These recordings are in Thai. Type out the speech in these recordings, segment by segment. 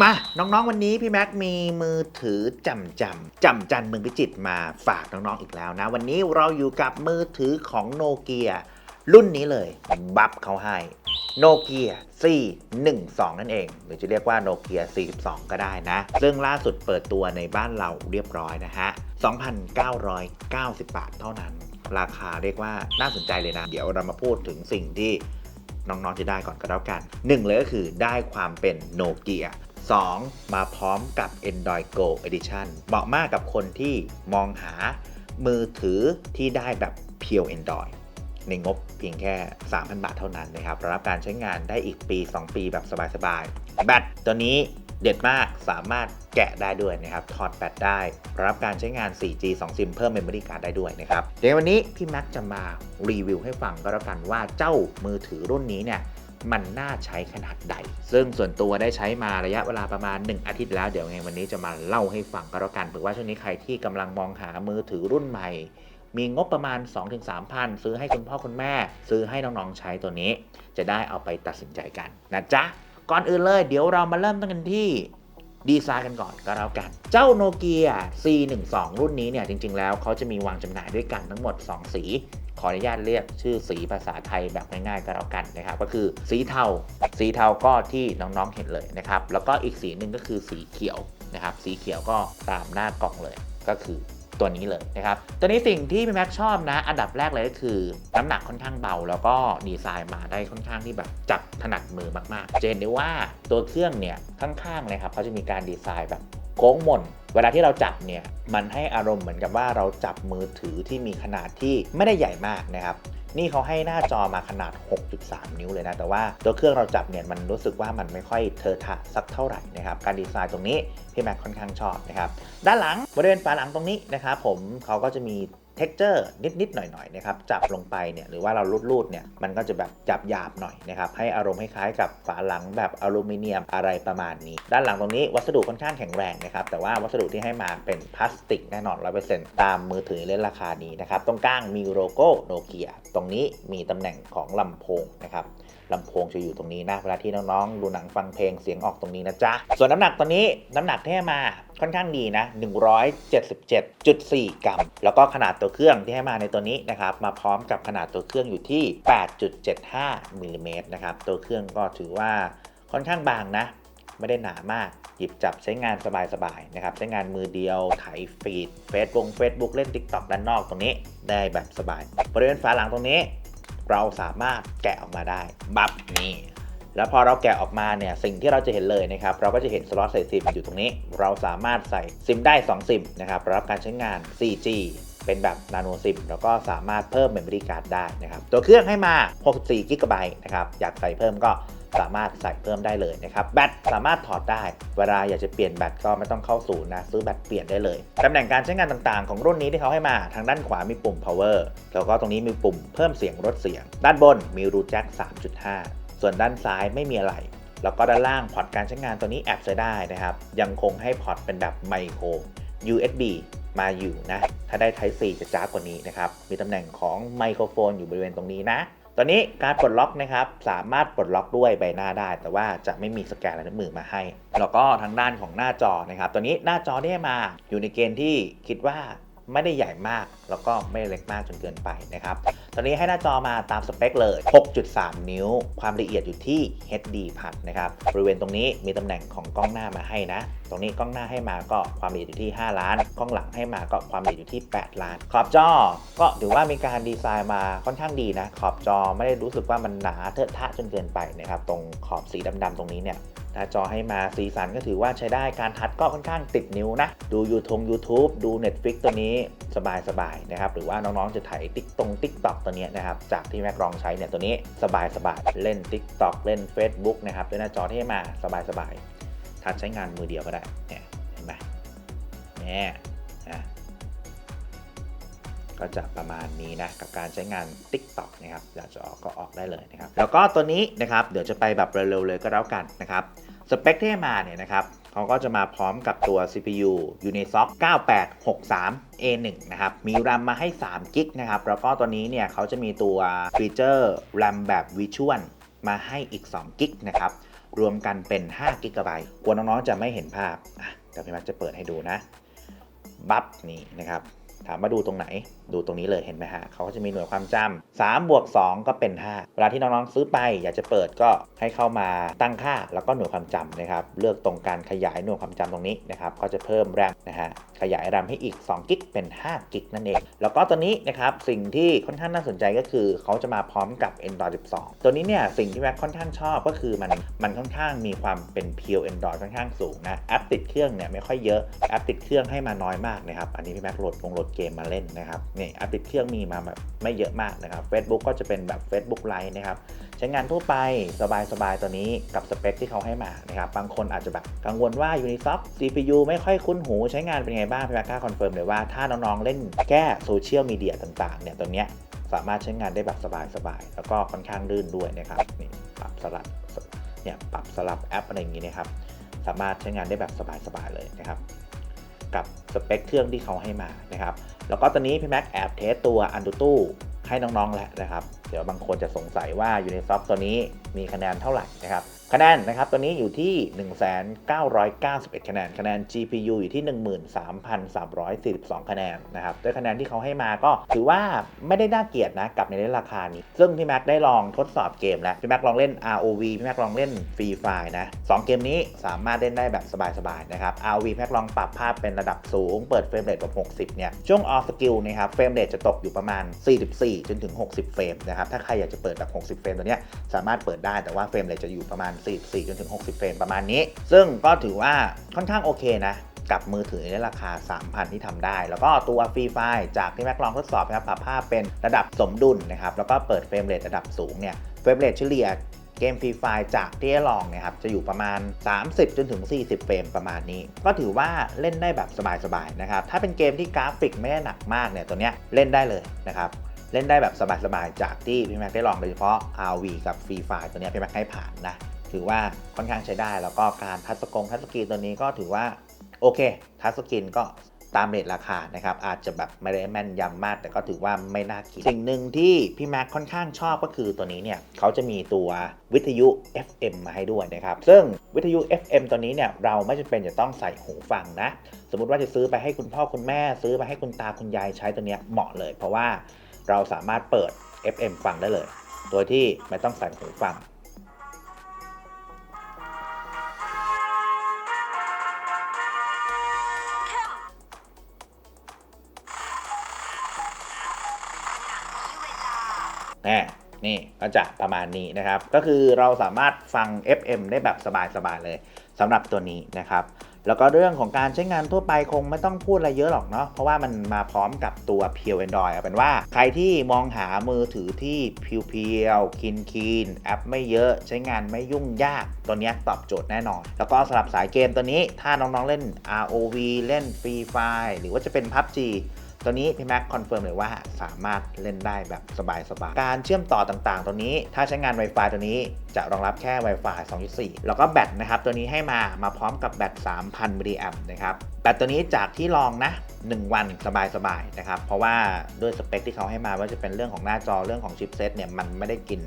มาน้องๆวันนี้พี่แม็กมีมือถือจำจำจำจันเมืองพิจิตมาฝากน้องๆอีกแล้วนะ วันนี้เราอยู่กับมือถือของโนเกียรุ่นนี้เลยบัฟเขาให้โนเกีย C12 นั่นเอง หรือจะเรียกว่าโนเกีย42 ก็ได้นะ ซึ่งล่าสุดเปิดตัวในบ้านเราเรียบร้อยนะฮะ 2,990 บาทเท่านั้น ราคาเรียกว่าน่าสนใจเลยนะ เดี๋ยวเรามาพูดถึงสิ่งที่น้องๆจะได้ก่อนก็แล้วกัน1เลยก็คือได้ความเป็นโนเกีย 2. มาพร้อมกับ Android Go Edition เหมาะมากกับคนที่มองหามือถือที่ได้แบบเพียว Android ในงบเพียงแค่ 3,000 บาทเท่านั้นนะครับรับการใช้งานได้อีกปี 2 ปีแบบสบายๆ แบตตัวนี้เด็ดมากสามารถแกะได้ด้วยนะครับ ถอดแบตได้ รับการใช้งาน 4G 2 ซิมเพิ่มเมมโมรี่การ์ดได้ด้วยนะครับ เดี๋ยววันนี้พี่แม็กจะมารีวิวให้ฟังก็แล้วกันว่าเจ้ามือถือรุ่นนี้เนี่ย มันน่าใช้ขนาดใด ซึ่งส่วนตัวได้ใช้มาระยะเวลาประมาณ 1 อาทิตย์แล้ว เดี๋ยวไงวันนี้จะมาเล่าให้ฟังก็แล้วกันเผื่อว่าช่วงนี้ใครที่กำลังมองหามือถือรุ่นใหม่ มีงบประมาณ 2-3พันซื้อให้คุณพ่อคุณแม่ ซื้อให้น้องๆใช้ตัวนี้ จะได้เอาไปตัดสินใจกันนะจ๊ะ ก่อนอื่นเลยเดี๋ยวเรามาเริ่มต้นกันที่ดีไซน์กันก่อนก็แล้วกัน เจ้าโนเกีย C12 รุ่นนี้เนี่ยจริงๆ แล้วเขาจะมีวางจำหน่ายด้วยกันทั้งหมด 2 สี ขออนุญาตเรียกชื่อสีภาษาไทยแบบง่ายๆก็แล้วกันนะครับ ก็คือสีเทา สีเทาก็ที่น้องๆเห็นเลยนะครับ แล้วก็อีกสีหนึ่งก็คือสีเขียวนะครับ สีเขียวก็ตามหน้ากล่องเลยก็คือตัวนี้เลยนะครับ ตัวนี้สิ่งที่พี่แม็กชอบนะ อันดับแรกเลยก็คือน้ำหนักค่อนข้างเบา แล้วก็ดีไซน์มาได้ค่อนข้างที่แบบจับถนัดมือมากๆเห็นได้ว่าตัวเครื่องเนี่ยข้างๆนะครับเขาจะมีการดีไซน์แบบโค้งมน วลาที่เราจับเนี่ยมันให้อารมณ์เหมือนกับว่าเราจับมือถือที่มีขนาดที่ไม่ได้ใหญ่มากนะครับนี่เขาให้หน้าจอมาขนาด 6.3 นิ้วเลยนะ แต่ว่าตัวเครื่องเราจับเนี่ยมันรู้สึกว่ามันไม่ค่อยเทอะทะสักเท่าไหร่นะครับ การดีไซน์ตรงนี้พี่แม็กค่อนข้างชอบนะครับ ด้านหลังบริเวณฝาหลังตรงนี้นะครับผมเขาก็จะมี เท็กเจอร์นิดๆหน่อยๆนะครับจับลงไปเนี่ยหรือว่าเราลูดๆเนี่ยมันก็จะแบบจับหยาบหน่อยนะครับให้อารมณ์คล้ายๆกับฝาหลังแบบอลูมิเนียมอะไรประมาณนี้ ด้านหลังตรงนี้วัสดุค่อนข้างแข็งแรงนะครับแต่ว่าวัสดุที่ให้มาเป็นพลาสติกแน่นอน100%ตามมือถือเล่นราคานี้นะครับตรงกลางมีโลโก้โนเกียตรงนี้มีตำแหน่งของลำโพงนะครับ ลำโพงจะอยู่ตรงนี้นะเวลาที่น้องๆ ดูหนังฟังเพลงเสียงออกตรงนี้นะจ๊ะ ส่วนน้ำหนักตัวนี้น้ำหนักที่ให้มาค่อนข้างดีนะ 177.4 กรัม แล้วก็ขนาดตัวเครื่องที่ให้มาในตัวนี้นะครับ มาพร้อมกับขนาดตัวเครื่องอยู่ที่ 8.75มิลลิเมตรนะครับ ตัวเครื่องก็ถือว่าค่อนข้างบางนะ ไม่ได้หนามาก หยิบจับใช้งานสบายๆนะครับ ใช้งานมือเดียวไถฟีดเฟซบุ๊กเฟซบุ๊กเล่น TikTok ด้านนอกตรงนี้ได้แบบสบาย บริเวณฝาหลังตรงนี้ เราสามารถแกะออกมาได้บับนี่แล้วพอเราแกะออกมาเนี่ยสิ่งที่เราจะเห็นเลยนะครับ เราก็จะเห็นสล็อตใส่ซิมอยู่ตรงนี้ เราสามารถใส่ซิมได้ 2 ซิมนะครับรับการใช้งาน 4G เป็นแบบนาโนซิมแล้วก็สามารถเพิ่มเมมโมรี่การ์ดได้นะครับ ตัวเครื่องให้มา 64 g b นะครับ อยากใส่เพิ่มก็ สามารถใส่เพิ่มได้เลยนะครับแบตสามารถถอดได้ เวลาอยากจะเปลี่ยนแบตก็ไม่ต้องเข้าศูนย์นะซื้อแบตเปลี่ยนได้เลยตำแหน่งการใช้งานต่างๆ ของรุ่นนี้ที่เขาให้มาทางด้านขวามีปุ่ม power แล้วก็ตรงนี้มีปุ่มเพิ่มเสียงลดเสียง ด้านบนมีรูแจ็ค3.5 ส่วนด้านซ้ายไม่มีอะไรแล้วก็ด้านล่างพอร์ตการใช้งานตัวนี้แอบใช้ได้นะครับ ยังคงให้พอร์ตเป็นแบบไมโคร USB มาอยู่นะ ถ้าได้ Type C จะจ้ากว่านี้นะครับ มีตำแหน่งของไมโครโฟนอยู่บริเวณตรงนี้นะ ตอนนี้การปลดล็อกนะครับสามารถปลดล็อกด้วยใบหน้าได้ แต่ว่าจะไม่มีสแกนลายนิ้วมือมาให้ แล้วก็ทางด้านของหน้าจอนะครับ ตอนนี้หน้าจอได้มาอยู่ในเกณฑ์ที่คิดว่า ไม่ได้ใหญ่มาก แล้วก็ไม่เล็กมากจนเกินไปนะครับ ตอนนี้ให้หน้าจอมาตามสเปคเลย 6.3 นิ้ว ความละเอียดอยู่ที่ HD พัดนะครับ บริเวณตรงนี้มีตำแหน่งของกล้องหน้ามาให้นะ ตรงนี้กล้องหน้าให้มาก็ความละเอียดอยู่ที่ 5 ล้าน กล้องหลังให้มาก็ความละเอียดอยู่ที่ 8 ล้าน ขอบจอ ก็ถือว่ามีการดีไซน์มาค่อนข้างดีนะ ขอบจอไม่ได้รู้สึกว่ามันหนาเทอะทะจนเกินไปนะครับ ตรงขอบสีดำๆตรงนี้เนี่ย น้าจอให้มาสีสันก็ถือว่าใช้ได้การทัดก็ค่อนข้างติดนิ้วนะ ดู YouTube YouTube ดู Netflix ตัวนี้สบายๆนะครับ หรือว่าน้องๆจะถ่ายติ๊กตรง TikTok ตัวนี้นะครับ จากที่แม็กลองใช้เนี่ยตัวนี้สบายๆเล่น TikTok เล่น Facebook นะครับด้วยหน้าจอที่ให้มาสบายๆทัดใช้งานมือเดียวก็ได้เนี่ยเห็นไหมเนี่ยนะก็จะประมาณนี้นะกับการใช้งาน TikTok นะครับอยากจะออกก็ออกได้เลยนะครับ แล้วก็ตัวนี้นะครับเดี๋ยวจะไปแบบเร็วๆเลยก็แล้วกันนะครับ สเปคที่ให้มาเนี่ยนะครับเขาก็จะมาพร้อมกับตัว CPU Unisoc 9863 A1 นะครับ มี RAM มาให้ 3 กิกนะครับ แล้วก็ตัวนี้เนี่ยเขาจะมีตัวฟีเจอร์ RAM แบบ Visual มาให้อีก 2 กิกนะครับ รวมกันเป็น5กิกะไบต์กลัวน้องๆจะไม่เห็นภาพอะเดี๋ยวพี่ม็กจะเปิดให้ดูนะ บัฟนี่นะครับ ถามว่าดูตรงไหน ดูตรงนี้เลยเห็นไหมฮะเขาก็จะมีหน่วยความจำ3บวก2ก็เป็น 5 เวลาที่น้องๆซื้อไป อยากจะเปิดก็ให้เข้ามาตั้งค่าแล้วก็หน่วยความจำนะครับเลือกตรงการขยายหน่วยความจำตรงนี้นะครับก็จะเพิ่มแรมนะฮะขยายแรมให้อีก2กิกเป็น5กิกนั่นเอง แล้วก็ตัวนี้นะครับสิ่งที่ค่อนข้างน่าสนใจก็คือเขาจะมาพร้อมกับ Android 12 ตัวนี้เนี่ยสิ่งที่แม็กค่อนข้างชอบก็คือมันมันค่อนข้างมีความเป็น Pure Android ค่อนข้างสูงนะแอปติดเครื่องเนี่ยไม่ค่อยเยอะแอปติดเครื่องให้มาน้อยมากนะครับอันนี้พี่แม็กโหลดลงโหลดเกมมาเล่นนะครับนี่แอปติดเครื่องมีมาแบบไม่เยอะมากนะครับ Facebook ก็จะเป็นแบบ Facebook Lite นะครับ ใช้งานทั่วไปสบายๆตัวนี้กับสเปคที่เขาให้มานะครับ บางคนอาจจะแบบกังวลว่า Unisoft CPU ไม่ค่อยคุ้นหูใช้งานเป็นไงบ้างพี่แม็กกล้าคอนเฟิร์มเลยว่าถ้าน้องๆเล่นแค่โซเชียลมีเดียต่างๆเนี่ยตัวเนี้ยสามารถใช้งานได้แบบสบายๆแล้วก็ค่อนข้างลื่นด้วยนะครับนี่ปรับสลับเนี่ยปรับสลับแอปอะไรอย่างงี้นะครับ สามารถใช้งานได้แบบสบายๆเลยนะครับ กับสเปคเครื่องที่เขาให้มานะครับ แล้วก็ตอนนี้พี่แม็กแอบเทสตัวอันดูตู้ให้น้องๆแล้วนะครับ เดี๋ยวบางคนจะสงสัยว่ายูนิซอฟตัวนี้มีคะแนนเท่าไหร่นะครับ คะแนนนะครับตัวนี้อยู่ที่ 1,991 คะแนน คะแนน GPU อยู่ที่ 13,342 คะแนนนะครับด้วยคะแนนที่เขาให้มาก็ถือว่าไม่ได้น่าเกลียดนะกับในเล่นราคานี้ ซึ่งพี่แม็กได้ลองทดสอบเกมแล้วพี่แม็กลองเล่น ROV พี่แม็กลองเล่น Free Fire นะสองเกมนี้สามารถเล่นได้แบบสบายๆนะครับ ROV พี่แม็กลองปรับภาพเป็นระดับสูง เปิดเฟรมเรทแบบ 60 เนี่ย ช่วง All Skill นะครับเฟรมเรทจะตกอยู่ประมาณ 44 จนถึง 60 เฟรมนะครับถ้าใครอยากจะเปิดแบบ 60 เฟรมตัวเนี้ยสามารถเปิดได้แต่ว่าเฟรมเรทจะอยู่ประมาณ44จนถึง 60 เฟรมประมาณนี้ ซึ่งก็ถือว่าค่อนข้างโอเคนะ กับมือถือในราคา 3,000 ที่ทำได้ แล้วก็ตัวฟรีไฟล์จากที่แม็กลองทดสอบนะครับปรับภาพเป็นระดับสมดุลนะครับแล้วก็เปิดเฟรมเรทระดับสูงเนี่ยเฟรมเรทเฉลี่ยเกมฟรีไฟจากที่ได้ลองเนี่ยครับจะอยู่ประมาณ 30 จนถึง 40 เฟรมประมาณนี้ ก็ถือว่าเล่นได้แบบสบายๆนะครับ ถ้าเป็นเกมที่กราฟิกไม่ได้หนักมากเนี่ยตัวเนี้ยเล่นได้เลยนะครับเล่นได้แบบสบายๆ จากที่พี่แม็กได้ลองโดยเฉพาะ RV กับฟรีไฟตัวเนี้ยพี่แม็กให้ผ่านนะ ถือว่าค่อนข้างใช้ได้ แล้วก็การทัชสกงทัชสกรีนตัวนี้ก็ถือว่าโอเคทัชสกรีนก็ตามเรทราคานะครับอาจจะแบบไม่ได้แม่นยำมาก แต่ก็ถือว่าไม่น่าคิดสิ่งหนึ่งที่พี่แม็กค่อนข้างชอบก็คือตัวนี้เนี่ยเขาจะมีตัววิทยุ FM มาให้ด้วยนะครับ ซึ่งวิทยุ FM ตัวนี้เนี่ยเราไม่จำเป็นจะต้องใส่หูฟังนะ สมมติว่าจะซื้อไปให้คุณพ่อคุณแม่ ซื้อไปให้คุณตาคุณยายใช้ตัวเนี้ยเหมาะเลย เพราะว่าเราสามารถเปิด FM ฟังได้เลย โดยที่ไม่ต้องใส่หูฟัง นี่ก็จะประมาณนี้นะครับ ก็คือเราสามารถฟัง FM ได้แบบสบายๆเลยสำหรับตัวนี้นะครับ แล้วก็เรื่องของการใช้งานทั่วไปคงไม่ต้องพูดอะไรเยอะหรอกเนาะเพราะว่ามันมาพร้อมกับตัว p u r e Android เอาเป็นว่าใครที่มองหามือถือที่เพียวๆคินคีนแอปไม่เยอะใช้งานไม่ยุ่งยากตัวนี้ตอบโจทย์แน่นอน แล้วก็สำหรับสายเกมตัวนี้ถ้าน้องๆเล่น ROV เล่น Free Fire หรือว่าจะเป็น PUBG ตัวนี้พี่แม็กคอนเฟิร์มเลยว่าสามารถเล่นได้แบบสบายๆ การเชื่อมต่อต่างๆ ตัวนี้ ถ้าใช้งาน Wi-Fi ตัวนี้จะรองรับแค่ Wi-Fi 2.4 แล้วก็แบตนะครับ ตัวนี้ให้มามาพร้อมกับแบต 3,000มิลลิแอมป์นะครับ แบตตัวนี้จากที่ลองนะ 1 วันสบายๆนะครับ เพราะว่าด้วยสเปคที่เขาให้มาว่าจะเป็นเรื่องของหน้าจอเรื่องของชิปเซตเนี่ยมันไม่ได้กิน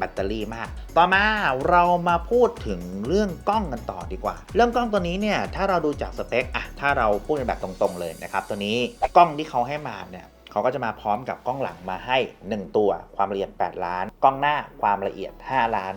แบตเตอรี่มาก ต่อมาเรามาพูดถึงเรื่องกล้องกันต่อดีกว่า เรื่องกล้องตัวนี้เนี่ยถ้าเราดูจากสเปคอะถ้าเราพูดกันแบบตรงๆเลยนะครับตัวนี้กล้องที่เขาให้มาเนี่ยเขาก็จะมาพร้อมกับกล้องหลังมาให้ 1 ตัว ความละเอียด 8 ล้าน กล้องหน้าความละเอียด 5 ล้าน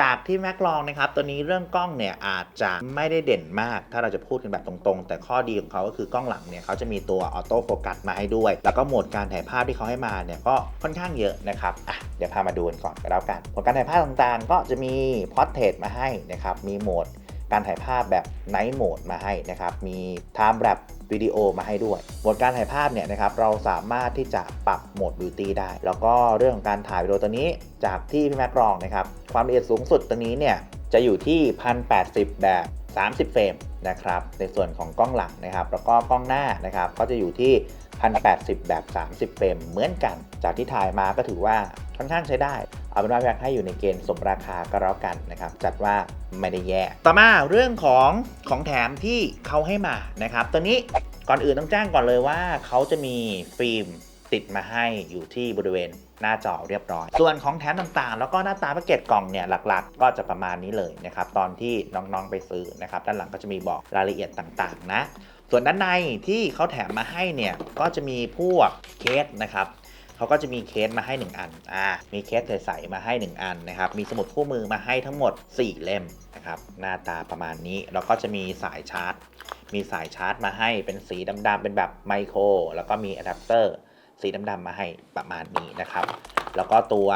จากที่แม็กลองนะครับ ตัวนี้เรื่องกล้องเนี่ยอาจจะไม่ได้เด่นมาก ถ้าเราจะพูดกันแบบตรงๆ แต่ข้อดีของเขาก็คือกล้องหลังเนี่ยเขาจะมีตัวออโต้โฟกัสมาให้ด้วย แล้วก็โหมดการถ่ายภาพที่เขาให้มาเนี่ยก็ค่อนข้างเยอะนะครับอะเดี๋ยวพามาดูกันก่อนก็แล้วกันโหมดการถ่ายภาพต่างๆ ก็จะมีพอร์เทรตมาให้นะครับมีโหมดการถ่ายภาพแบบไนท์โหมดมาให้นะครับมีไทม์แ a ป วิดีโอมาให้ด้วยโหมดการถ่ายภาพเนี่ยนะครับเราสามารถที่จะปรับโหมดบิวตี้ได้ แล้วก็เรื่องของการถ่ายวิดีโอตัวนี้จากที่พี่แม็กลองนะครับความละเอียดสูงสุดตัวนี้เนี่ยจะอยู่ที่ 1080 แบบ 30 เฟรมนะครับในส่วนของกล้องหลังนะครับ แล้วก็กล้องหน้านะครับก็จะอยู่ที่ 1080 แบบ 30 เฟรมเหมือนกัน จากที่ถ่ายมาก็ถือว่าค่อนข้างใช้ได้ เอาเป็นว่าอยากให้อยู่ในเกณฑ์สมราคาก็แล้วกันนะครับจัดว่าไม่ได้แย่ ต่อมาเรื่องของของแถมที่เขาให้มานะครับตัวนี้ก่อนอื่นต้องแจ้งก่อนเลยว่าเขาจะมีฟิล์มติดมาให้อยู่ที่บริเวณหน้าจอเรียบร้อย ส่วนของแถมต่างๆ แล้วก็หน้าตาแพ็กเกจกล่องเนี่ยหลักๆ ก็จะประมาณนี้เลยนะครับตอนที่น้องๆไปซื้อนะครับด้านหลังก็จะมีบอกรายละเอียดต่างๆนะ ส่วนด้านในที่เขาแถมมาให้เนี่ยก็จะมีพวกเคสนะครับ เขาก็จะมีเคสมาให้ 1 อันอ่ามีเคสใสๆมาให้ 1 อันนะครับมีสมุดคู่มือมาให้ทั้งหมด 4 เล่มนะครับหน้าตาประมาณนี้แล้วก็จะมีสายชาร์จ มีสายชาร์จมาให้เป็นสีดำๆเป็นแบบไมโครแล้วก็มีอะแดปเตอร์ สีดำๆมาให้ประมาณนี้นะครับ แล้วก็ตัว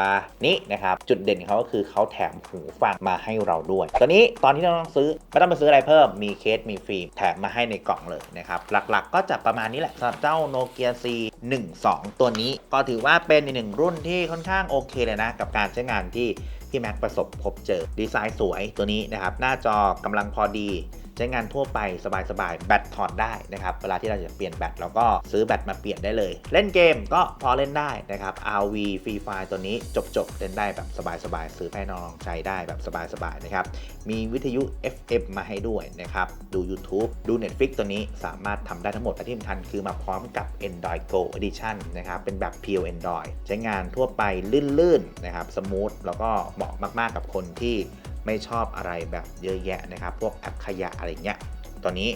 นี้นะครับ จุดเด่นของเขาก็คือเขาแถมหูฟังมาให้เราด้วย ตัวนี้ตอนที่เราต้องซื้อไม่ต้องไปซื้ออะไรเพิ่มมีเคสมีฟิล์มแถมมาให้ในกล่องเลยนะครับ หลักๆ ก็จะประมาณนี้แหละสำหรับเจ้า Nokia C 1 2 ตัวนี้ก็ถือว่าเป็นอีกหนึ่งรุ่นที่ค่อนข้างโอเคเลยนะ กับการใช้งานที่พี่แม็กประสบพบเจอดีไซน์สวยตัวนี้นะครับ หน้าจอกำลังพอดี ใช้งานทั่วไปสบายๆ แบตถอดได้นะครับ เวลาที่เราจะเปลี่ยนแบตเราก็ซื้อแบตมาเปลี่ยนได้เลย เล่นเกมก็พอเล่นได้นะครับ RV Free Fire ตัวนี้จบๆ เล่นได้แบบสบายๆ ซื้อให้น้องใช้ได้แบบสบายๆ นะครับ มีวิทยุ FM มาให้ด้วยนะครับ ดู YouTube ดู Netflix ตัวนี้สามารถทำได้ทั้งหมดและที่สำคัญคือมาพร้อมกับ Android Go Edition นะครับ เป็นแบบ Pure Android ใช้งานทั่วไปลื่นๆ นะครับ สมูท แล้วก็เหมาะมากๆ กับคนที่ ไม่ชอบอะไรแบบเยอะแยะนะครับ พวกแอปขยะอะไรเงี้ยตัวนี้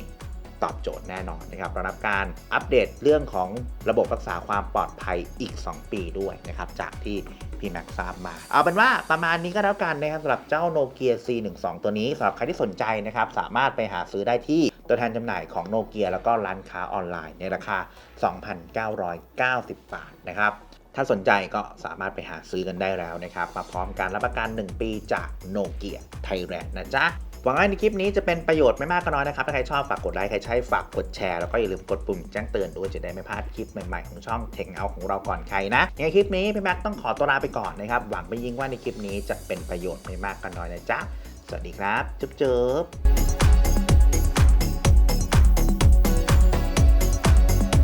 ตอบโจทย์แน่นอนนะครับรับการอัปเดตเรื่องของระบบรักษาความปลอดภัยอีก 2 ปีด้วยนะครับ จากที่พี่แม็กทราบมา เอาเป็นว่าประมาณนี้ก็แล้วกันนะครับสำหรับเจ้าโนเกีย C12 ตัวนี้สำหรับใครที่สนใจนะครับ สามารถไปหาซื้อได้ที่ตัวแทนจำหน่ายของโนเกียแล้วก็ร้านค้าออนไลน์ในราคา 2,990 บาทนะครับ ถ้าสนใจก็สามารถไปหาซื้อกันได้แล้วนะครับ มาพร้อมการรับประกัน 1 ปีจากโนเกียไทยแลนด์นะจ๊ะหวังว่าในคลิปนี้จะเป็นประโยชน์ไม่มากก็น้อยนะครับ ถ้าใครชอบฝากกดไลค์ใครใช้ฝากกดแชร์ แล้วก็อย่าลืมกดปุ่มแจ้งเตือนด้วยจะได้ไม่พลาดคลิปใหม่ๆ ของช่องเทคเอาของเราก่อนใครนะในคลิปนี้พี่แม็กต้องขอตัวลาไปก่อนนะครับ หวังไปยิ่งว่าในคลิปนี้จะเป็นประโยชน์ไม่มากก็น้อยนะจ๊ะสวัสดีครับจุ๊บ